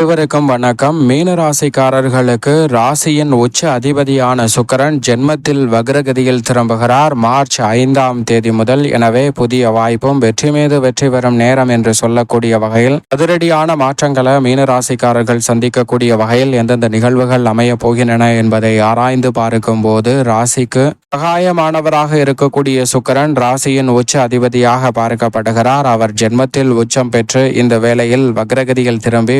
அனைவருக்கும் வணக்கம். மீன ராசிக்காரர்களுக்கு ராசியின் உச்ச அதிபதியான சுக்கரன் ஜென்மத்தில் வக்ரகதியில் திரும்புகிறார். மார்ச் ஐந்தாம் தேதி முதல். எனவே புதிய வாய்ப்பும் வெற்றி மீது வெற்றி பெறும் நேரம் என்று சொல்லக்கூடிய வகையில் அதிரடியான மாற்றங்களை மீன ராசிக்காரர்கள் சந்திக்கக்கூடிய வகையில் எந்தெந்த நிகழ்வுகள் அமைய போகின்றன என்பதை ஆராய்ந்து பார்க்கும் போது ராசிக்கு சகாயமானவராக இருக்கக்கூடிய சுக்கரன் ராசியின் உச்ச அதிபதியாக பார்க்கப்படுகிறார். அவர் ஜென்மத்தில் உச்சம் பெற்று இந்த வேளையில் வக்ரகதியில் திரும்பி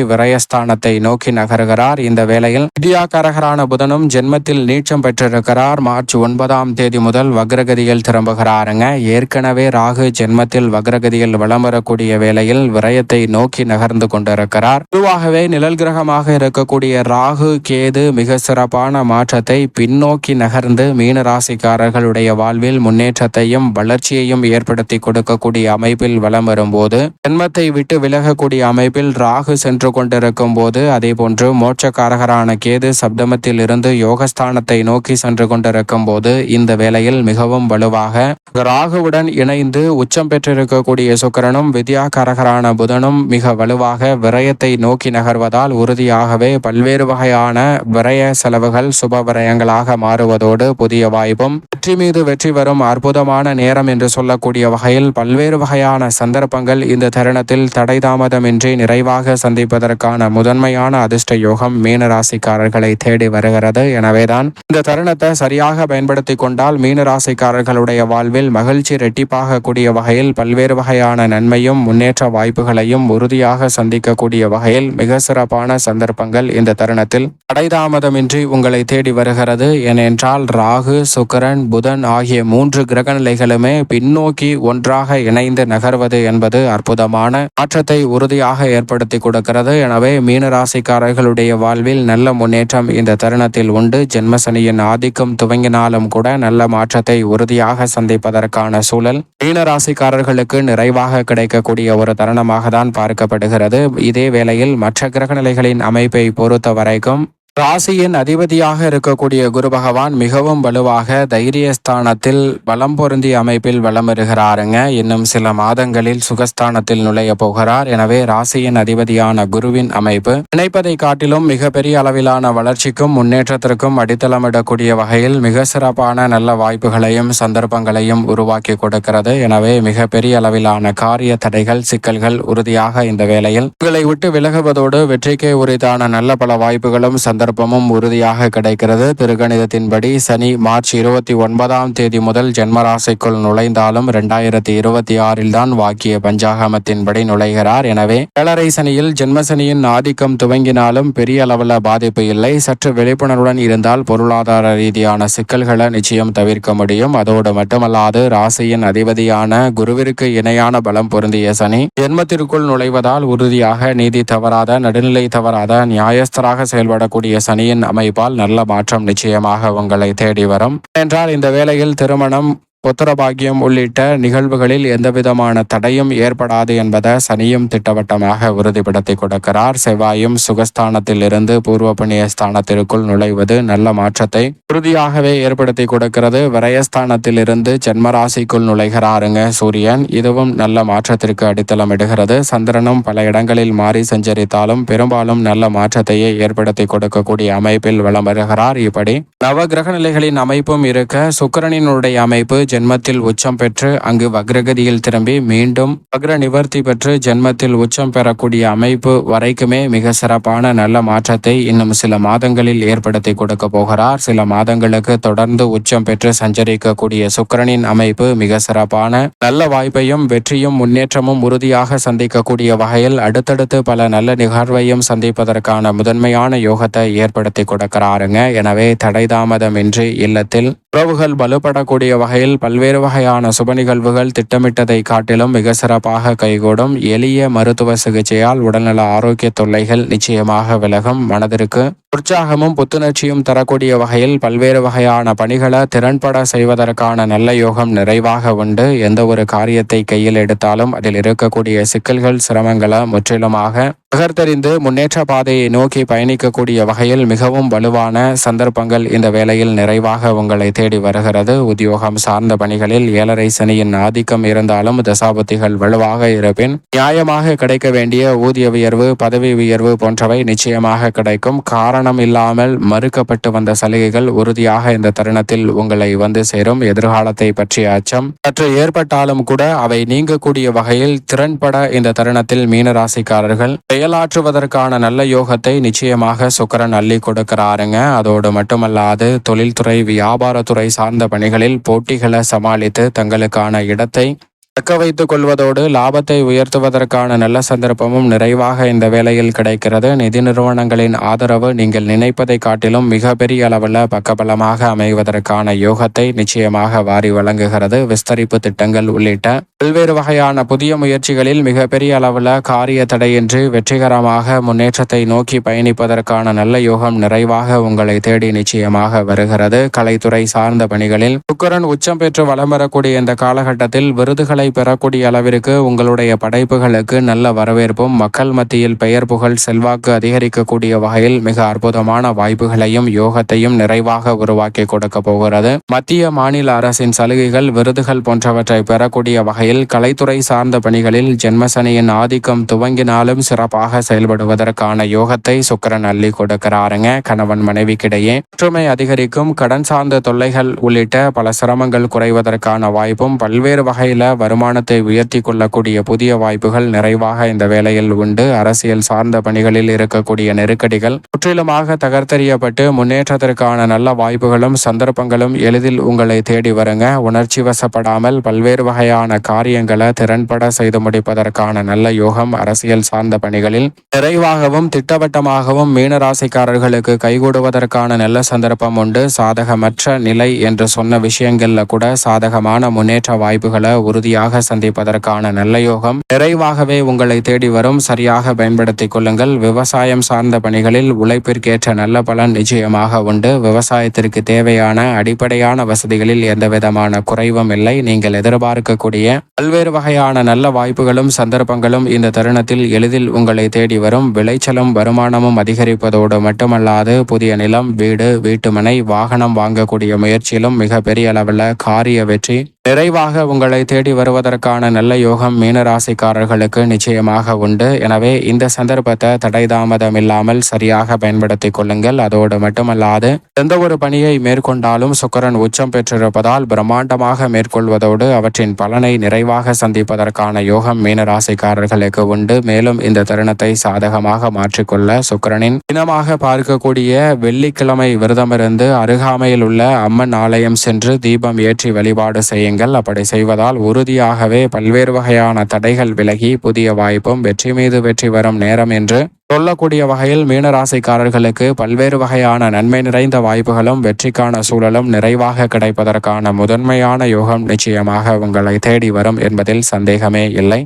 விரயஸ்தானத்தை நோக்கி நகர்கிறார். இந்த வேளையில் வித்யாகரகரான புதனும் ஜென்மத்தில் நீச்சம் பெற்றிருக்கிறார். மார்ச் ஒன்பதாம் தேதி முதல் வக்ரகதியில் திரும்புகிறாருங்க. ஏற்கனவே ராகு ஜென்மத்தில் வக்ரகதியில் வலம் வரக்கூடிய வேளையில் விரயத்தை நோக்கி நகர்ந்து கொண்டிருக்கிறார். பொதுவாகவே நிழல் கிரகமாக இருக்கக்கூடிய ராகு கேது மிக சிறப்பான மாற்றத்தை பின்னோக்கி நகர்ந்து மீன ராசிக்காரர்களுடைய வாழ்வில் முன்னேற்றத்தையும் வளர்ச்சியையும் ஏற்படுத்தி கொடுக்கக்கூடிய அமைப்பில் வலம் வரும்போது ஜென்மத்தை விட்டு விலகக்கூடிய அமைப்பில் ராகு சென்று கொண்டிருக்க போது அதே போன்று மோட்சக்காரகரான கேது சப்தமத்தில் இருந்து யோகஸ்தானத்தை நோக்கி சென்று கொண்டிருக்கும் போது இந்த வேளையில் மிகவும் வலுவாக ராகுவுடன் இணைந்து உச்சம் பெற்றிருக்கக்கூடிய சுக்கரனும் வித்யாகாரகரான புதனும் மிக வலுவாக விரயத்தை நோக்கி நகர்வதால் உறுதியாகவே பல்வேறு வகையான விரய செலவுகள் சுப விரயங்களாக மாறுவதோடு புதிய வாய்ப்பும் வெற்றி மீது வெற்றி வரும் அற்புதமான நேரம் என்று சொல்லக்கூடிய வகையில் பல்வேறு வகையான சந்தர்ப்பங்கள் இந்த தருணத்தில் தடை தாமதமின்றி நிறைவாக சந்திப்பதற்கான முதன்மையான அதிர்ஷ்ட யோகம் மீன ராசிக்காரர்களை தேடி வருகிறது. எனவேதான் இந்த தருணத்தை சரியாக பயன்படுத்தி கொண்டால் மீன ராசிக்காரர்களுடைய வாழ்வில் மகிழ்ச்சி ரெட்டிப்பாக கூடிய வகையில் பல்வேறு வகையான நன்மையும் முன்னேற்ற வாய்ப்புகளையும் உறுதியாக சந்திக்கக்கூடிய வகையில் மிக சிறப்பான சந்தர்ப்பங்கள் இந்த தருணத்தில். தடைதாமதமின்றி உங்களை தேடி வருகிறது. ஏனென்றால் ராகு சுக்கரன் புதன் ஆகிய மூன்று கிரக நிலைகளுமே பின்னோக்கி ஒன்றாக இணைந்து நகர்வது என்பது அற்புதமான மாற்றத்தை உறுதியாக ஏற்படுத்தி கொடுக்கிறது. எனவே மீனராசிக்காரர்களுடைய வாழ்வில் நல்ல முன்னேற்றம் இந்த தருணத்தில் உண்டு. ஜென்மசனியின் ஆதிக்கம் துவங்கினாலும் கூட நல்ல மாற்றத்தை உறுதியாக சந்திப்பதற்கான சூழல். மீனராசிக்காரர்களுக்கு நிறைவாக கிடைக்கக்கூடிய ஒரு தருணமாக தான் பார்க்கப்படுகிறது. இதே வேளையில் மற்ற கிரக நிலைகளின் அமைப்பை பொறுத்த வரைக்கும் ராசியின் அதிபதியாக இருக்கக்கூடிய குரு பகவான் மிகவும் வலுவாக தைரியஸ்தானத்தில் வலம் பொருந்திய அமைப்பில் வலம் வருகிறாருங்க. இன்னும் சில மாதங்களில் சுகஸ்தானத்தில் நுழைய போகிறார். எனவே ராசியின் அதிபதியான குருவின் அமைப்பு நினைப்பதை காட்டிலும் மிகப்பெரிய அளவிலான வளர்ச்சிக்கும் முன்னேற்றத்திற்கும் அடித்தளமிடக்கூடிய வகையில் மிக சிறப்பான நல்ல வாய்ப்புகளையும் சந்தர்ப்பங்களையும் உருவாக்கி கொடுக்கிறது. எனவே மிகப்பெரிய அளவிலான காரிய தடைகள் சிக்கல்கள் உறுதியாக இந்த வேளையில் உங்களை விட்டு விலகுவதோடு வெற்றிக்கே உரித்தான நல்ல பல வாய்ப்புகளும் சந்தர்ப்ப சந்தர்ப்பமும் உறுதியாக கிடைக்கிறது. திருக்கணிதத்தின்படி சனி மார்ச் இருபத்தி ஒன்பதாம் தேதி முதல் ஜென்மராசிக்குள் நுழைந்தாலும் இரண்டாயிரத்தி இருபத்தி ஆறில் தான் வாக்கிய பஞ்சாகமத்தின்படி நுழைகிறார். எனவே ஏழரை சனியில் ஜென்மசனியின் ஆதிக்கம் துவங்கினாலும் பெரிய அளவில் பாதிப்பு இல்லை. சற்று விழிப்புணர்வுடன் இருந்தால் பொருளாதார ரீதியான சிக்கல்களை நிச்சயம் தவிர்க்க முடியும். அதோடு மட்டுமல்லாது ராசியின் அதிபதியான குருவிற்கு இணையான பலம் பொருந்திய சனி ஜென்மத்திற்குள் நுழைவதால் உறுதியாக நீதி தவறாத நடுநிலை தவறாத நியாயஸ்தராக செயல்படக்கூடிய சனியின் அமைப்பால் நல்ல மாற்றம் நிச்சயமாக உங்களை தேடி வரும். என்றால் இந்த வேளையில் திருமணம் புத்திரபாகியம் உள்ளிட்ட நிகழ்வுகளில் எந்தவிதமான தடையும் ஏற்படாது என்பதை சனியும் திட்டவட்டமாக உறுதிப்படுத்தி கொடுக்கிறார். செவ்வாயும் சுகஸ்தானத்தில் இருந்து பூர்வ புண்ணிய ஸ்தானத்திற்குள் நுழைவது நல்ல மாற்றத்தை உறுதியாகவே ஏற்படுத்தி கொடுக்கிறது. விரயஸ்தானத்தில் இருந்து ஜென்மராசிக்குள் நுழைகிறாருங்க சூரியன். இதுவும் நல்ல மாற்றத்திற்கு அடித்தளமிடுகிறது சந்திரனும் பல இடங்களில் மாறி சஞ்சரித்தாலும் பெரும்பாலும் நல்ல மாற்றத்தையே ஏற்படுத்தி கொடுக்கக்கூடிய அமைப்பில் வளம் வருகிறார். இப்படி நவ கிரக நிலைகளின் அமைப்பும் இருக்க சுக்கரனினுடைய அமைப்பு ஜென்மத்தில் உச்சம் பெற்று அங்கு வக்ரகதியில் திரும்பி மீண்டும் வக்ர நிவர்த்தி பெற்று ஜென்மத்தில் உச்சம் பெறக்கூடிய அமைப்பு வரைக்குமே மிக சிறப்பான நல்ல மாற்றத்தை இன்னும் சில மாதங்களில் ஏற்படுத்தி கொடுக்க போகிறார். சில மாதங்களுக்கு தொடர்ந்து உச்சம் பெற்று சஞ்சரிக்கக்கூடிய சுக்கரனின் அமைப்பு மிக சிறப்பான நல்ல வாய்ப்பையும் வெற்றியும் முன்னேற்றமும் உறுதியாக சந்திக்கக்கூடிய வகையில் அடுத்தடுத்து பல நல்ல நிகழ்வையும் சந்திப்பதற்கான முதன்மையான யோகத்தை ஏற்படுத்தி கொடுக்கிறாருங்க. எனவே தடைதாமதமின்றி இல்லத்தில் உறவுகள் வலுப்படக்கூடிய வகையில் பல்வேறு வகையான சுப நிகழ்வுகள் திட்டமிட்டதை காட்டிலும் மிக சிறப்பாக கைகூடும் எளிய மருத்துவ சிகிச்சையால் உடல்நல ஆரோக்கிய தொல்லைகள் நிச்சயமாக விலகும். மனதிற்கு உற்சாகமும் புத்துணர்ச்சியும் தரக்கூடிய வகையில் பல்வேறு வகையான பணிகளை திறன்பட செய்வதற்கான நல்ல யோகம் நிறைவாக உண்டு. எந்த ஒரு காரியத்தை கையில் எடுத்தாலும் அதில் இருக்கக்கூடிய சிக்கல்கள் சிரமங்களை முற்றிலுமாக பகர்த்தறிந்து முன்னேற்ற பாதையை நோக்கி பயணிக்கக்கூடிய வகையில் மிகவும் வலுவான சந்தர்ப்பங்கள் இந்த வேளையில் நிறைவாக உங்களை தேடி வருகிறது. உத்தியோகம் சார்ந்த பணிகளில் ஏழரை சனியின் ஆதிக்கம் இருந்தாலும் தசாபத்திகள் வலுவாக இருப்பின் நியாயமாக கிடைக்க வேண்டிய ஊதிய உயர்வு பதவி உயர்வு போன்றவை நிச்சயமாக கிடைக்கும். காரணம் இல்லாமல் மறுக்கப்பட்டு வந்த சலுகைகள் உறுதியாக இந்த தருணத்தில் உங்களை வந்து சேரும். எதிர்காலத்தை பற்றிய அச்சம். சற்று ஏற்பட்டாலும் கூட அவை நீங்கக்கூடிய வகையில் திறன்பட இந்த தருணத்தில் மீனராசிக்காரர்கள் செயலாற்றுவதற்கான நல்ல யோகத்தை நிச்சயமாக சுக்கரன் அள்ளி கொடுக்கிறாருங்க. அதோடு மட்டுமல்லாது தொழில்துறை வியாபாரத்துறை சார்ந்த பணிகளில் போட்டிகளை சமாளித்து தங்களுக்கான இடத்தை தக்க வைத்துக் கொள்வதோடு லாபத்தை உயர்த்துவதற்கான நல்ல சந்தர்ப்பமும் நிறைவாக இந்த வேளையில் கிடைக்கிறது. நிதி நிறுவனங்களின் ஆதரவு நீங்கள் நினைப்பதை காட்டிலும் மிகப்பெரிய அளவில் பக்கபலமாக அமைவதற்கான யோகத்தை நிச்சயமாக வாரி வழங்குகிறது. விஸ்தரிப்பு திட்டங்கள் உள்ளிட்ட பல்வேறு வகையான புதிய முயற்சிகளில் மிகப்பெரிய அளவில் காரிய தடையின்றி வெற்றிகரமாக முன்னேற்றத்தை நோக்கி பயணிப்பதற்கான நல்ல யோகம் நிறைவாக உங்களை தேடி நிச்சயமாக வருகிறது. கலைத்துறை சார்ந்த பணிகளில் சுக்கரன் உச்சம் பெற்று வலம் வரக்கூடிய இந்த காலகட்டத்தில் விருதுகளை பெறக்கூடிய அளவிற்கு உங்களுடைய படைப்புகளுக்கு நல்ல வரவேற்பும் மக்கள் மத்தியில் பெயர் புகழ் செல்வாக்கு அதிகரிக்கக்கூடிய வகையில் மிக அற்புதமான வாய்ப்புகளையும் யோகத்தையும் நிறைவாக உருவாக்கி கொடுக்க போகிறது. மத்திய மாநில அரசின் சலுகைகள் விருதுகள் போன்றவற்றை பெறக்கூடிய வகையில் கலைத்துறை சார்ந்த பணிகளில் ஜென்மசனியின் ஆதிக்கம் துவங்கினாலும் சிறப்பாக செயல்படுவதற்கான யோகத்தை சுக்கரன் அள்ளி கொடுக்கிறாருங்க. கணவன் மனைவிக்கிடையே ஒற்றுமை அதிகரிக்கும் கடன் சார்ந்த தொல்லைகள் உள்ளிட்ட பல சிரமங்கள் குறைவதற்கான வாய்ப்பும் பல்வேறு வகையில வருமானத்தை உயர்த்தி கொள்ளக்கூடிய புதிய வாய்ப்புகள் நிறைவாக இந்த வேளையில் உண்டு. அரசியல் சார்ந்த பணிகளில் இருக்கக்கூடிய நெருக்கடிகள் முற்றிலுமாக தகர்த்தெறியப்பட்டு முன்னேற்றத்திற்கான நல்ல வாய்ப்புகளும் சந்தர்ப்பங்களும் எளிதில் உங்களை தேடி வருங்க. உணர்ச்சி வசப்படாமல் பல்வேறு வகையான காரியங்களை திறன்பட செய்து முடிப்பதற்கான நல்ல யோகம் அரசியல் சார்ந்த பணிகளில் நிறைவாகவும் திட்டவட்டமாகவும் மீனராசிக்காரர்களுக்கு கைகூடுவதற்கான நல்ல சந்தர்ப்பம் உண்டு. சாதகமற்ற நிலை என்று சொன்ன விஷயங்கள்ல கூட சாதகமான முன்னேற்ற வாய்ப்புகளை உறுதியாக சந்திப்பதற்கான நல்ல யோகம். நிறைவாகவே உங்களை தேடி வரும். சரியாக பயன்படுத்திக் கொள்ளுங்கள். விவசாயம் சார்ந்த பணிகளில் உழைப்பிற்கேற்ற நல்ல பலன் நிச்சயமாக உண்டு. விவசாயத்திற்கு தேவையான அடிப்படையான வசதிகளில் எந்த விதமான குறைவும் இல்லை. நீங்கள் எதிர்பார்க்கக்கூடிய பல்வேறு வகையான நல்ல வாய்ப்புகளும் சந்தர்ப்பங்களும் இந்த தருணத்தில் எளிதில் உங்களை தேடி வரும். விளைச்சலும் வருமானமும் அதிகரிப்பதோடு மட்டுமல்லாது புதிய நிலம் வீடு வீட்டுமனை வாகனம் வாங்கக்கூடிய முயற்சியிலும் மிக பெரிய அளவில் காரிய வெற்றி. நிறைவாக உங்களை தேடி வரும். பெறுவதற்கான நல்ல யோகம் மீனராசிக்காரர்களுக்கு நிச்சயமாக உண்டு. எனவே இந்த சந்தர்ப்பத்தை தடை தாமதம் இல்லாமல் சரியாக பயன்படுத்திக் கொள்ளுங்கள். அதோடு மட்டுமல்லாது எந்த ஒரு பணியை மேற்கொண்டாலும் சுக்கரன் உச்சம் பெற்றிருப்பதால் பிரம்மாண்டமாக மேற்கொள்வதோடு அவற்றின் பலனை நிறைவாக சந்திப்பதற்கான யோகம் மீனராசிக்காரர்களுக்கு உண்டு. மேலும் இந்த தருணத்தை சாதகமாக மாற்றிக்கொள்ள சுக்கரனின் தினமாக பார்க்கக்கூடிய வெள்ளிக்கிழமை விரதமிருந்து அருகாமையில் உள்ள அம்மன் ஆலயம் சென்று தீபம் ஏற்றி வழிபாடு செய்யுங்கள். அப்படி செய்வதால் வழியாகவே பல்வேறு வகையான தடைகள் விலகி புதிய வாய்ப்பும் வெற்றி மீது வெற்றி வரும் நேரம் என்று சொல்லக்கூடிய வகையில் மீனராசிக்காரர்களுக்கு பல்வேறு வகையான நன்மை நிறைந்த வாய்ப்புகளும் வெற்றிக்கான சூழலும் நிறைவாக கிடைப்பதற்கான முதன்மையான யோகம் நிச்சயமாக உங்களை தேடி வரும் என்பதில் சந்தேகமே இல்லை.